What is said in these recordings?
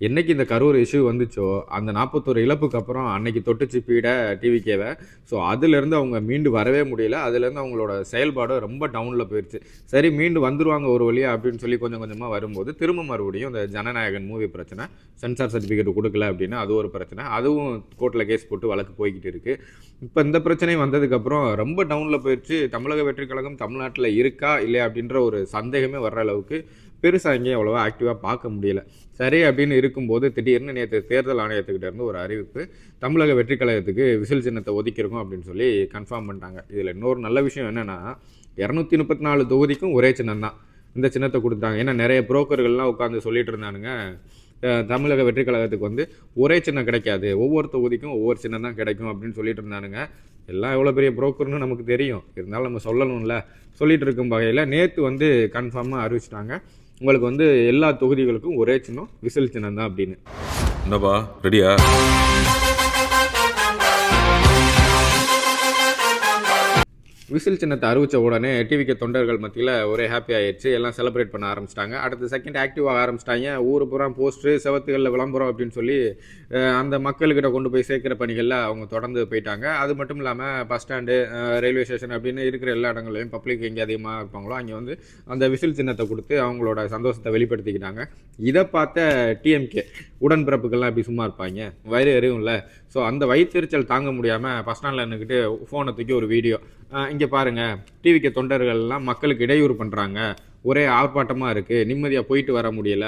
என்னைக்கு இந்த கரூர் இஷ்யூ வந்துச்சோ அந்த நாற்பத்தோரு இழப்புக்கு அப்புறம் அன்னைக்கு தொட்டுச்சு பீட டிவிக்கேவை ஸோ அதுலேருந்து அவங்க மீண்டு வரவே முடியல. அதுலேருந்து அவங்களோட செயல்பாடு ரொம்ப டவுனில் போயிடுச்சு சரி மீண்டு வந்துருவாங்க ஒரு வழியா அப்படின்னு சொல்லி கொஞ்சம் கொஞ்சமாக வரும்போது திரும்ப மறுபடியும் இந்த ஜனநாயகன் மூவி பிரச்சனை சென்சார் சர்டிஃபிகேட் கொடுக்கல அப்படின்னா அது ஒரு பிரச்சனை. அதுவும் கோர்ட்டில் கேஸ் போட்டு வழக்கு போய்கிட்டு இருக்குது இப்போ இந்த பிரச்சனை வந்ததுக்கப்புறம் ரொம்ப டவுனில் போயிடுச்சு தமிழக வெற்றி கழகம் தமிழ்நாட்டில் இருக்கா இல்லையா அப்படின்ற ஒரு சந்தேகமே வர்ற அளவுக்கு பெருசாக எங்கேயும் அவ்வளோவா ஆக்டிவாக பார்க்க முடியல. சரி அப்படின்னு இருக்கும்போது திடீர்னு நேற்று தேர்தல் ஆணையத்துக்கிட்ட இருந்து ஒரு அறிவிப்பு தமிழக வெற்றி கழகத்துக்கு விசில் சின்னத்தை ஒதுக்கியிருக்கோம் அப்படின்னு சொல்லி கன்ஃபார்ம் பண்ணிட்டாங்க. இதில் இன்னொரு நல்ல விஷயம் என்னென்னா இரநூத்தி முப்பத்தி நாலு தொகுதிக்கும் ஒரே சின்னம் தான். இந்த சின்னத்தை கொடுத்தாங்க. ஏன்னா நிறைய புரோக்கர்கள்லாம் உட்காந்து சொல்லிட்டு இருந்தானுங்க. தமிழக வெற்றி கழகத்துக்கு வந்து ஒரே சின்னம் கிடைக்காது. ஒவ்வொரு தொகுதிக்கும் ஒவ்வொரு சின்னம் தான் கிடைக்கும் அப்படின்னு சொல்லிட்டு இருந்தானுங்க. எல்லாம் எவ்வளோ பெரிய புரோக்கர்னு நமக்கு தெரியும். இருந்தாலும் நம்ம சொல்லணும்ல. சொல்லிட்டு இருக்கும் வகையில் நேற்று வந்து கன்ஃபார்மாக அறிவிச்சிட்டாங்க. உங்களுக்கு வந்து எல்லா தொகுதிகளுக்கும் ஒரே சின்னம் விசில் சின்னம் தான் அப்படின்னு. என்னப்பா ரெடியா? விசில் சின்னத்தை அறிவித்த உடனே டிவிக்கு தொண்டர்கள் மத்தியில் ஒரே ஹாப்பி ஆயிடுச்சு. எல்லாம் செலிப்ரேட் பண்ண ஆரம்பிச்சிட்டாங்க. அடுத்த செகண்ட் ஆக்டிவாக ஆரம்பிச்சிட்டாங்க. ஊர் பூரா போஸ்ட்ரு செவத்துகளில் விளம்பரம் அப்படின்னு சொல்லி அந்த மக்கள்கிட்ட கொண்டு போய் சேர்க்குற பணிகளில் அவங்க தொடர்ந்து போயிட்டாங்க. அது மட்டும் இல்லாமல் பஸ் ஸ்டாண்டு ரயில்வே ஸ்டேஷன் அப்படின்னு இருக்கிற எல்லா இடங்களையும் பப்ளிக் எங்கே அதிகமாக இருப்பாங்களோ அங்கே வந்து அந்த விசில் சின்னத்தை கொடுத்து அவங்களோட சந்தோஷத்தை வெளிப்படுத்திக்கிட்டாங்க. இதை பார்த்த டிஎம்கே உடன்பிறப்புகள்லாம் இப்படி சும்மா இருப்பாங்க. வயிறு எரியும்ல. ஸோ அந்த வயிற்றுச்சல் தாங்க முடியாமல் பஸ் ஸ்டாண்டில் நின்றுக்கிட்டு ஃபோனை தூக்கி ஒரு வீடியோ இங்கே பாருங்கள் டிவிக்கு தொண்டர்கள்லாம் மக்களுக்கு இடையூறு பண்ணுறாங்க ஒரே ஆர்ப்பாட்டமாக இருக்குது நிம்மதியாக போயிட்டு வர முடியல.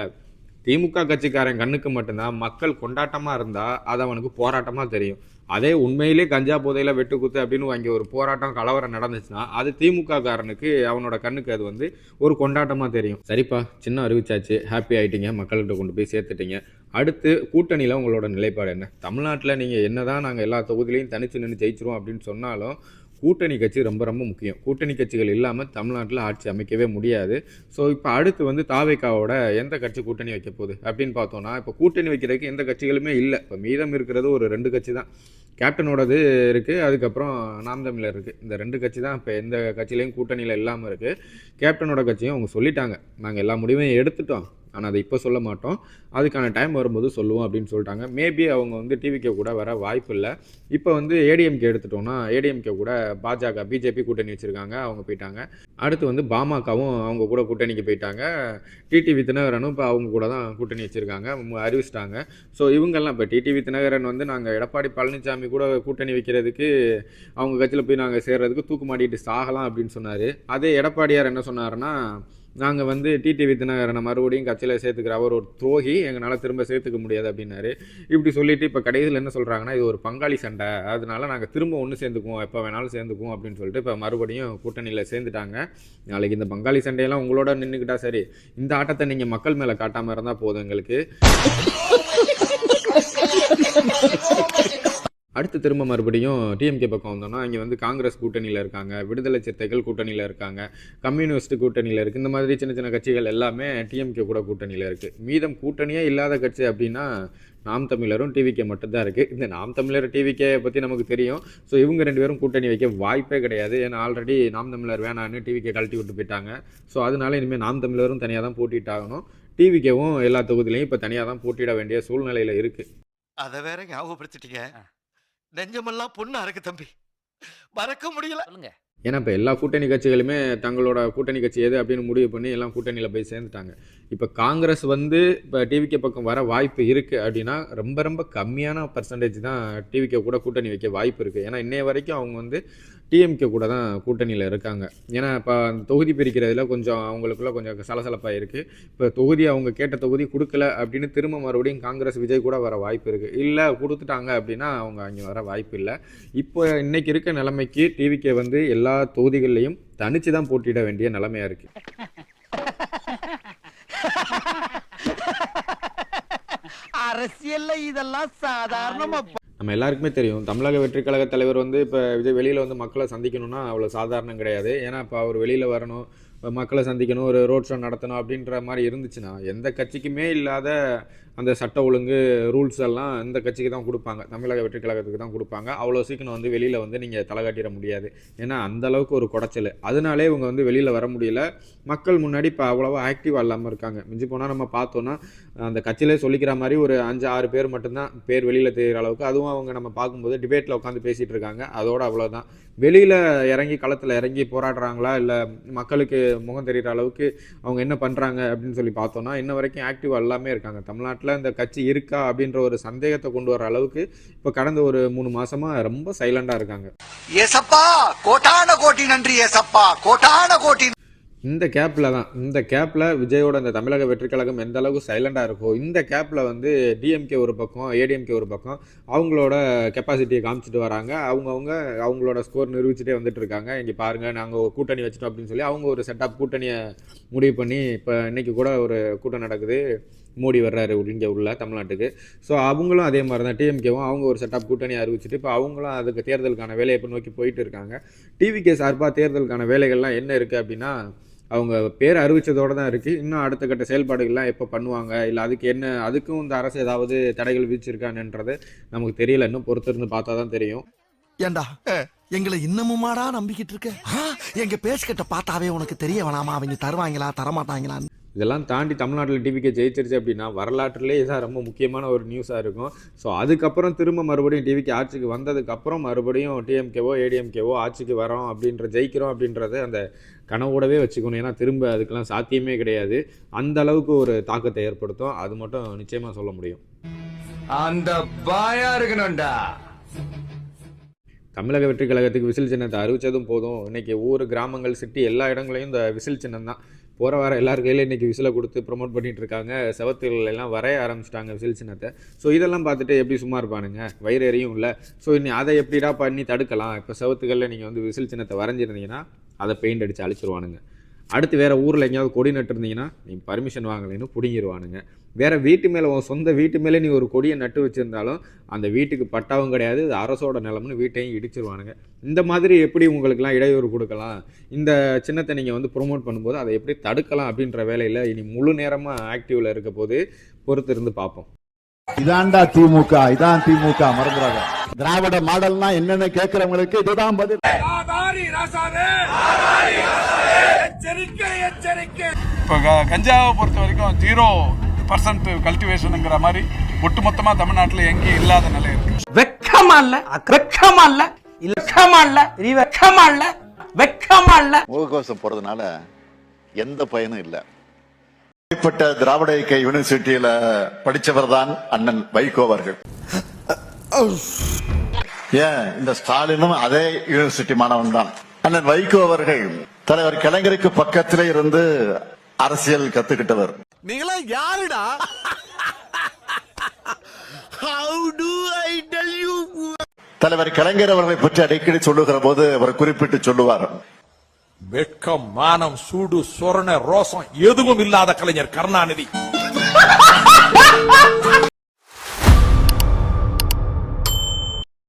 திமுக கட்சிக்காரன் கண்ணுக்கு மட்டும்தான். மக்கள் கொண்டாட்டமாக இருந்தால் அது அவனுக்கு போராட்டமாக தெரியும். அதே உண்மையிலே கஞ்சா போதையில் வெட்டுக்குத்து அப்படின்னு அங்கே ஒரு போராட்டம் கலவரம் நடந்துச்சுன்னா அது திமுக காரனுக்கு அவனோட கண்ணுக்கு அது வந்து ஒரு கொண்டாட்டமாக தெரியும். சரிப்பா சின்ன அறிவிச்சாச்சு. ஹாப்பி ஆகிட்டீங்க மக்கள்கிட்ட கொண்டு போய் சேர்த்துட்டீங்க. அடுத்து கூட்டணியில் உங்களோட நிலைப்பாடு என்ன? தமிழ்நாட்டில் நீங்கள் என்னதான் நாங்கள் எல்லா தொகுதியிலையும் தனிச்சு நின்று ஜெயிச்சிருவோம் அப்படின்னு சொன்னாலும் கூட்டணி கட்சி ரொம்ப ரொம்ப முக்கியம். கூட்டணி கட்சிகள் இல்லாமல் தமிழ்நாட்டில் ஆட்சி அமைக்கவே முடியாது. ஸோ இப்போ அடுத்து வந்து தாவேக்காவோட எந்த கட்சி கூட்டணி வைக்க போகுது அப்படின்னு பார்த்தோன்னா இப்போ கூட்டணி வைக்கிறதுக்கு எந்த கட்சிகளுமே இல்லை. இப்போ மீதம் இருக்கிறது ஒரு ரெண்டு கட்சி தான். கேப்டனோடது இருக்குது அதுக்கப்புறம் நாம் தமிழர் இருக்குது இந்த ரெண்டு கட்சி தான் இப்போ எந்த கட்சியிலையும் கூட்டணியில் இல்லாமல் இருக்குது கேப்டனோட கட்சியும் அவங்க சொல்லிட்டாங்க. நாங்கள் எல்லா முடிவையும் எடுத்துட்டோம். ஆனால் அதை இப்போ சொல்ல மாட்டோம். அதுக்கான டைம் வரும்போது சொல்லுவோம் அப்படின்னு சொல்லிட்டாங்க. மேபி அவங்க வந்து டிவிக்கே கூட வர வாய்ப்பு இல்லை. இப்போ வந்து ஏடிஎம்கே எடுத்துட்டோம்னா ஏடிஎம்கே கூட பாஜக பிஜேபி கூட்டணி வச்சுருக்காங்க. அவங்க போயிட்டாங்க. அடுத்து வந்து பாமகவும் அவங்க கூட கூட்டணிக்கு போயிட்டாங்க. டிடிவி தினகரனும் இப்போ அவங்க கூட தான் கூட்டணி வச்சுருக்காங்க. அறிவிச்சிட்டாங்க. ஸோ இவங்கெல்லாம் இப்போ டிடிவி தினகரன் வந்து நாங்கள் எடப்பாடி பழனிசாமி கூட கூட்டணி வைக்கிறதுக்கு அவங்க கட்சியில் போய் நாங்கள் சேர்றதுக்கு தூக்கு மாட்டிட்டு சாகலாம் அப்படின்னு சொன்னார். அதே எடப்பாடியார் என்ன சொன்னார்னா நாங்கள் வந்து டிடி வித்நகரனை மறுபடியும் கட்சியில் சேர்த்துக்கிற அவர் ஒரு துரோகி எங்களால் திரும்ப சேர்த்துக்க முடியாது அப்படின்னாரு. இப்படி சொல்லிட்டு இப்போ கடைசியில் என்ன சொல்கிறாங்கன்னா இது ஒரு பங்காளி சண்டை. அதனால நாங்கள் திரும்ப ஒன்று சேர்ந்துக்குவோம். எப்போ வேணாலும் சேர்ந்துக்குவோம் அப்படின்னு சொல்லிட்டு இப்போ மறுபடியும் கூட்டணியில் சேர்ந்துட்டாங்க. நாளைக்கு இந்த பங்காளி சண்டையெல்லாம் உங்களோட நின்றுக்கிட்டா சரி. இந்த ஆட்டத்தை நீங்கள் மக்கள் மேலே காட்டாமல் இருந்தால் போதும் எங்களுக்கு. அடுத்து திரும்ப மறுபடியும் டிஎம்கே பக்கம் வந்தோம்னா இங்கே வந்து காங்கிரஸ் கூட்டணியில் இருக்காங்க விடுதலை சிறுத்தைகள் கூட்டணியில் இருக்காங்க கம்யூனிஸ்ட் கூட்டணியில் இருக்குது இந்த மாதிரி சின்ன சின்ன கட்சிகள் எல்லாமே டிஎம்கே கூட கூட்டணியில் இருக்குது மீதம் கூட்டணியே இல்லாத கட்சி அப்படின்னா நாம் தமிழரும் டிவிகே மட்டும்தான் இருக்குது இந்த நாம் தமிழர் டிவிகே பற்றி நமக்கு தெரியும். ஸோ இவங்க ரெண்டு பேரும் கூட்டணி வைக்க வாய்ப்பே கிடையாது. ஏன்னா ஆல்ரெடி நாம் தமிழர் வேணான்னு டிவிகே கழட்டி விட்டு போயிட்டாங்க. ஸோ அதனால இனிமேல் நாம் தமிழரும் தனியாக தான் போட்டிட்டாகணும் டிவிகேவும் எல்லா தொகுதியிலையும் இப்போ தனியாக தான் போட்டியிட வேண்டிய சூழ்நிலையில் இருக்குது அத வேற ஞாபகப்படுத்திட்டீங்க. நெஞ்சமெல்லாம் பொண்ணு அறக்கு தம்பி. மறக்க முடியல. சொல்லுங்க. ஏன்னா இப்போ எல்லா கூட்டணி கட்சிகளுமே தங்களோட கூட்டணி கட்சி எது அப்படின்னு முடிவு பண்ணி எல்லாம் கூட்டணியில் போய் சேர்ந்துட்டாங்க. இப்போ காங்கிரஸ் வந்து இப்போ டிவிகே பக்கம் வர வாய்ப்பு இருக்குது அப்படின்னா ரொம்ப ரொம்ப கம்மியான பர்சன்டேஜ் தான் டிவிகே கூட கூட்டணி வைக்க வாய்ப்பு இருக்குது ஏன்னா இன்னைய வரைக்கும் அவங்க வந்து டிஎம்கே கூட தான் கூட்டணியில் இருக்காங்க. ஏன்னா இப்போ தொகுதி பிரிக்கிறதுல கொஞ்சம் அவங்களுக்குள்ள கொஞ்சம் சலசலப்பாக இருக்குது இப்போ தொகுதி அவங்க கேட்ட தொகுதி கொடுக்கல அப்படின்னு திரும்ப மறுபடியும் காங்கிரஸ் விஜய் கூட வர வாய்ப்பு இருக்குது இல்லை கொடுத்துட்டாங்க அப்படின்னா அவங்க அங்கே வர வாய்ப்பு இல்லை. இப்போ இன்றைக்கி இருக்க நிலைமைக்கு டிவிகே வந்து எல்லா தொகுதிகள்லையும் தனிச்சு தான் போட்டியிட வேண்டிய நிலைமையாக இருக்குது அரசியல்ல இதெல்லாம் சாதாரணமா நம்ம எல்லாருக்குமே தெரியும். தமிழக வெற்றி கழக தலைவர் வந்து இப்போ விஜய் வெளியில் வந்து மக்களை சந்திக்கணும்னா அவ்வளோ சாதாரணம் கிடையாது. ஏன்னா இப்போ அவர் வெளியில் வரணும். மக்களை சந்திக்கணும் ஒரு ரோட் ஷோ நடத்தணும் அப்படின்ற மாதிரி இருந்துச்சுன்னா எந்த கட்சிக்குமே இல்லாத அந்த சட்ட ஒழுங்கு ரூல்ஸ் எல்லாம் இந்த கட்சிக்கு தான் கொடுப்பாங்க. தமிழக வெற்றி கழகத்துக்கு தான் கொடுப்பாங்க. அவ்வளோ சீக்கிரம் வந்து வெளியில் வந்து நீங்கள் தலை காட்டிட முடியாது. ஏன்னா அந்த அளவுக்கு ஒரு குடைச்சல். அதனாலே இவங்க வந்து வெளியில் வர முடியல. மக்கள் முன்னாடி இப்போ அவ்வளோவா ஆக்டிவாக இல்லாமல் இருக்காங்க. மிஞ்சி போனால் நம்ம பார்த்தோன்னா அந்த கட்சியிலே சொல்லிக்கிற மாதிரி ஒரு அஞ்சு ஆறு பேர் மட்டும்தான் பேர் வெளியில் தெரிகிற அளவுக்கு. அதுவும் அவங்க நம்ம பார்க்கும்போது டிபேட்டில் உட்காந்து பேசிகிட்டு இருக்காங்க. அதோட அவ்வளோதான் வெளியில் இறங்கி களத்தில் இறங்கி போராடுறாங்களா? இல்லை மக்களுக்கு முகம் தெரிகிற அளவுக்கு அவங்க என்ன பண்ணுறாங்க அப்படின்னு சொல்லி பார்த்தோன்னா இன்ன வரைக்கும் ஆக்டிவாக எல்லாமே இருக்காங்க. தமிழ்நாட்டில் இந்த கட்சி இருக்கா அப்படின்ற ஒரு சந்தேகத்தை கொண்டு வர அளவுக்கு இப்போ கடந்த ஒரு மூணு மாசமாக ரொம்ப சைலண்டாக இருக்காங்க. ஏசப்பா கோட்டான கோட்டி நன்றி ஏசப்பா கோட்டான கோட்டி இந்த கேப்பில் தான். இந்த கேப்பில் விஜயோட இந்த தமிழக வெற்றி கழகம் எந்த அளவுக்கு சைலண்டாக இருக்கோ இந்த கேப்பில் வந்து டிஎம்கே ஒரு பக்கம் ஏடிஎம்கே ஒரு பக்கம் அவங்களோட கெப்பாசிட்டியை காமிச்சிட்டு வராங்க. அவங்கவுங்க அவங்களோட ஸ்கோர் நிரூபிச்சுட்டே வந்துட்டு இருக்காங்க. இங்கே பாருங்கள் நாங்கள் கூட்டணி வச்சிட்டோம் அப்படின்னு சொல்லி அவங்க ஒரு செட்டப் கூட்டணியை முடிவு பண்ணி இப்போ இன்றைக்கி கூட ஒரு கூட்டம் நடக்குது. மோடி வர்றாரு இங்கே உள்ள தமிழ்நாட்டுக்கு. ஸோ அவங்களும் அதே மாதிரி தான். டிஎம்கேவும் அவங்க ஒரு செட்டப் கூட்டணி அறிவிச்சிட்டு இப்போ அவங்களும் அதுக்கு தேர்தலுக்கான வேலையை இப்போ நோக்கி போயிட்டு இருக்காங்க. டிவிகே சார்பாக தேர்தலுக்கான வேலைகள்லாம் என்ன இருக்குது அப்படின்னா அவங்க பேர் அறிவிச்சதோட தான் இருக்குது இன்னும் அடுத்த கட்ட செயல்பாடுகள்லாம் எப்போ பண்ணுவாங்க? இல்லை அதுக்கு என்ன அதுக்கும் இந்த அரசு ஏதாவது தடைகள் விதிச்சிருக்கானுன்றது நமக்கு தெரியல. இன்னும் பொறுத்திருந்து பார்த்தா தான் தெரியும். ஏண்டா? எங்களை இன்னமுமாடா நம்பிக்கிட்டு இருக்க? எங்க பேசிக்கிட்ட பார்த்தாவே உனக்கு தெரிய வேணாமா? அவங்க தருவாங்களா தரமாட்டாங்களா? இதெல்லாம் தாண்டி தமிழ்நாட்டில் டிவிக்கு ஜெயிச்சிருச்சு அப்படின்னா வரலாற்றிலே இதான் ரொம்ப முக்கியமான ஒரு நியூஸாக இருக்கும். ஸோ அதுக்கப்புறம் திரும்ப மறுபடியும் டிவிக்கு ஆட்சிக்கு வந்ததுக்கப்புறம் மறுபடியும் டிஎம்கேவோ ஏடிஎம்கேவோ ஆட்சிக்கு வரோம் அப்படின்ற ஜெயிக்கிறோம் அப்படின்றத அந்த கனவோடவே வச்சுக்கணும். ஏன்னா திரும்ப அதுக்கெல்லாம் சாத்தியமே கிடையாது. அந்த அளவுக்கு ஒரு தாக்கத்தை ஏற்படுத்தும். அது மட்டும் நிச்சயமாக சொல்ல முடியும். அந்த பாயா இருக்கணும்டா. தமிழக வெற்றி கழகத்துக்கு விசில் சின்னத்தை அறிவிச்சதும் போதும். இன்னைக்கு ஊர் கிராமங்கள் சிட்டி எல்லா இடங்களையும் இந்த விசில் சின்னம் தான். போகிற வர எல்லார் கையிலையும் இன்றைக்கி விசிலை கொடுத்து ப்ரொமோட் பண்ணிட்டு இருக்காங்க. செவத்துகள் எல்லாம் வரைய ஆரம்பிச்சிட்டாங்க விசில் சின்னத்தை. ஸோ இதெல்லாம் பார்த்துட்டு எப்படி சும்மா இருப்பானுங்க? வயிறு எரியும் இல்லை. ஸோ இனி அதை எப்படிடா பண்ணி தடுக்கலாம்? இப்போ செவத்துகளில் நீங்கள் வந்து விசில் சின்னத்தை வரைஞ்சிருந்தீங்கன்னா அதை பெயிண்ட் அடித்து அழிச்சிருவானுங்க. அடுத்து வேறு ஊரில் எங்கேயாவது கொடி நட்டுருந்தீங்கன்னா நீ பர்மிஷன் வாங்கலைன்னு பிடிங்கிடுவானுங்க வேறு வீட்டு மேலே உன் சொந்த வீட்டு மேலே நீ ஒரு கொடியை நட்டு வச்சுருந்தாலும் அந்த வீட்டுக்கு பட்டாவும் கிடையாது இது அரசோட நிலம்னு வீட்டையும் இடிச்சிருவானுங்க. இந்த மாதிரி எப்படி உங்களுக்கெல்லாம் இடையூறு கொடுக்கலாம்? இந்த சின்னத்தை நீங்கள் வந்து ப்ரொமோட் பண்ணும்போது அதை எப்படி தடுக்கலாம் அப்படின்ற வேலையில் இனி முழு நேரமாக ஆக்டிவில் இருக்க போது பொறுத்து இருந்து பார்ப்போம். இதான்டா திமுக இதான் திமுக மறந்துடாத. திராவிட மாடல்னா என்னன்னு கேக்குறவங்களுக்கு இதுதான் பதில். இப்போ கஞ்சாவை பொறுத்த வரைக்கும் ஜீரோ பர்சன்ட் கல்டிவேஷனுங்கிற மாதிரி ஒட்டுமொத்தமா தமிழ்நாட்டில் எங்கேயும் இல்லாத நிலை இருக்கு. வெக்கமா இல்ல? வெக்கமா இல்ல? வெக்கமா இல்ல? நீ வெக்கமா இல்ல? வெக்கமா இல்ல? முகக்கவசம் போடுறதுனால எந்த பயனும் இல்ல. திராவிட இயக்க யூனிவர்சிட்டியில படிச்சவர் தான் அண்ணன் வைகோ அவர்கள். ஏன் இந்த ஸ்டாலினும் அதே யூனிவர்சிட்டி மாணவன் தான்? அண்ணன் வைகோ அவர்கள் தலைவர் கலைஞருக்கு பக்கத்திலே இருந்து அரசியல் கத்துக்கிட்டவர். நீங்களா யாருடா? How do I tell you தலைவர் கலைஞர் அவர்களை பற்றி அடிக்கடி சொல்லுகிற போது அவர் குறிப்பிட்டு சொல்லுவார். வெட்கம் மானம் சூடு சொரண ரோசம் எதுவும் இல்லாத கலைஞர் கருணாநிதி.